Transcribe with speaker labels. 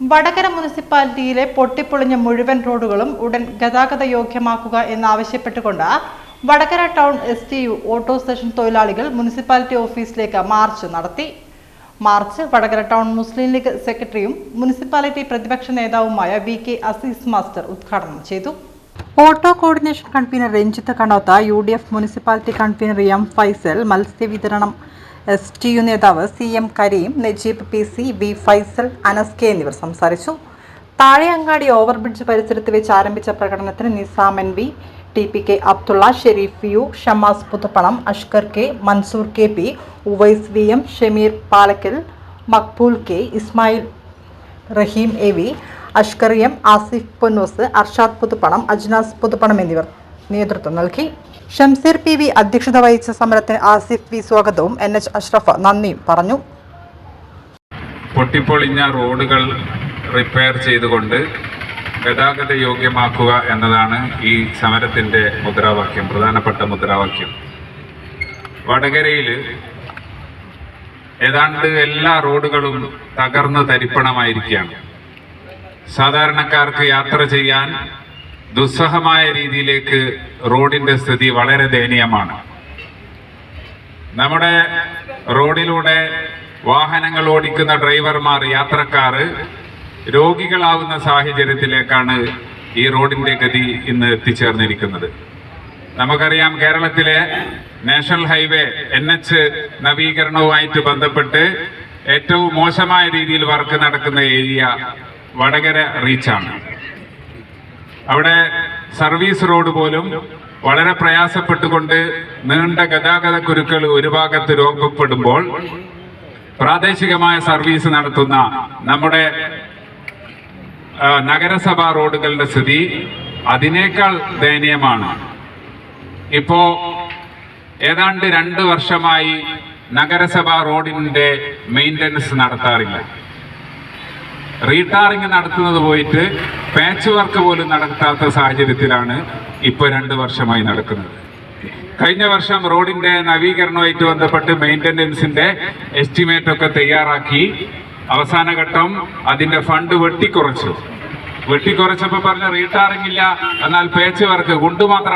Speaker 1: വടകര മുനിസിപ്പാലിറ്റിയിലെ പൊട്ടിപ്പൊളിഞ്ഞ മുഴുവൻ റോഡുകളും ഉടൻ ഗതാഗത യോഗ്യമാക്കുക എന്നാവശ്യപ്പെട്ടുകൊണ്ട് Vadakara town S T U auto station തൊഴിലാളികൾ മുനിസിപ്പാലിറ്റി ഓഫീസിലേക്ക് മാർച്ച് നടത്തി. മാർച്ച് വടകര ടൗൺ മുസ്ലിം ലീഗ് സെക്രട്ടറിയും മുനിസിപ്പാലിറ്റി പ്രതിപക്ഷ നേതാവുമായ വി കെ അസീസ് മാസ്റ്റർ ഉദ്ഘാടനം ചെയ്തു. Auto coordination convener Ranjith Kanotha U D F municipality convener M Faisal മത്സ്യവിതരണം S T U നേതാവ് C M Kareem Najeeb P C V Faisal Anas K എന്നിവർ സംസാരിച്ചു. Thazheyangadi overbridge പരിസരത്ത് വെച്ച് ആരംഭിച്ച പ്രകടനത്തിന് Nizam N V T P K Abdulla Shareef U Shamas Puthuppanam Ashkar K Mansoor K P Uvais V M Shameer Palakkal Maqbool K Ismail Raheem A V Ashkar M Asif Ponnoos Arshad Puthuppanam Ajnas Puthuppanam എന്നിവർ നേതൃത്വം നൽകി. Shamseer P V അധ്യക്ഷത വഹിച്ച സമരത്തിന് Asif V സ്വാഗതവും N H Ashraf നന്ദിയും പറഞ്ഞു.
Speaker 2: പൊട്ടിപ്പൊളിഞ്ഞ റോഡുകൾ റിപ്പയർ ചെയ്തുകൊണ്ട് ഗതാഗത യോഗ്യമാക്കുക എന്നതാണ് ഈ സമരത്തിന്റെ മുദ്രാവാക്യം പ്രധാനപ്പെട്ട മുദ്രാവാക്യം. വടകരയിൽ ഏതാണ്ട് എല്ലാ റോഡുകളും തകർന്ന് തരിപ്പണമായിരിക്കുകയാണ്. സാധാരണക്കാർക്ക് യാത്ര ചെയ്യാൻ ദുസ്സഹമായ രീതിയിലേക്ക് റോഡിന്റെ സ്ഥിതി വളരെ ദയനീയമാണ്. നമ്മുടെ റോഡിലൂടെ വാഹനങ്ങൾ ഓടിക്കുന്ന ഡ്രൈവർമാർ യാത്രക്കാർ രോഗികളാവുന്ന സാഹചര്യത്തിലേക്കാണ് ഈ റോഡിന്റെ ഗതി ഇന്ന് എത്തിച്ചേർന്നിരിക്കുന്നത്. നമുക്കറിയാം കേരളത്തിലെ നാഷണൽ ഹൈവേ എൻ എച്ച് നവീകരണവുമായിട്ട് ബന്ധപ്പെട്ട് ഏറ്റവും മോശമായ രീതിയിൽ വർക്ക് നടക്കുന്ന ഏരിയ വടകര റീച്ചാണ്. അവിടെ സർവീസ് റോഡ് പോലും വളരെ പ്രയാസപ്പെട്ടുകൊണ്ട് നീണ്ട ഗതാഗത കുരുക്കൾ ഒരു ഭാഗത്ത് രൂപപ്പെടുമ്പോൾ പ്രാദേശികമായ സർവീസ് നടത്തുന്ന നമ്മുടെ നഗരസഭാ റോഡുകളുടെ സ്ഥിതി അതിനേക്കാൾ ദയനീയമാണ്. ഇപ്പോ ഏതാണ്ട് രണ്ട് വർഷമായി നഗരസഭാ റോഡിന്റെ മെയിന്റനൻസ് നടത്താറില്ല. റീടാറിങ് നടത്തുന്നത് പോയിട്ട് പാച്ച് വർക്ക് പോലും നടത്താത്ത സാഹചര്യത്തിലാണ് ഇപ്പോൾ രണ്ട് വർഷമായി നടക്കുന്നത്. കഴിഞ്ഞ വർഷം റോഡിന്റെ നവീകരണവുമായിട്ട് ബന്ധപ്പെട്ട് മെയിന്റനൻസിന്റെ എസ്റ്റിമേറ്റ് ഒക്കെ തയ്യാറാക്കി. അവസാന ഘട്ടം അതിന്റെ ഫണ്ട് വെട്ടിക്കുറച്ചു. വെട്ടിക്കുറച്ചപ്പോൾ പറഞ്ഞ റീടാറിങ് ഇല്ല എന്നാൽ പേച്ച് വർക്ക് കൊണ്ട് മാത്രം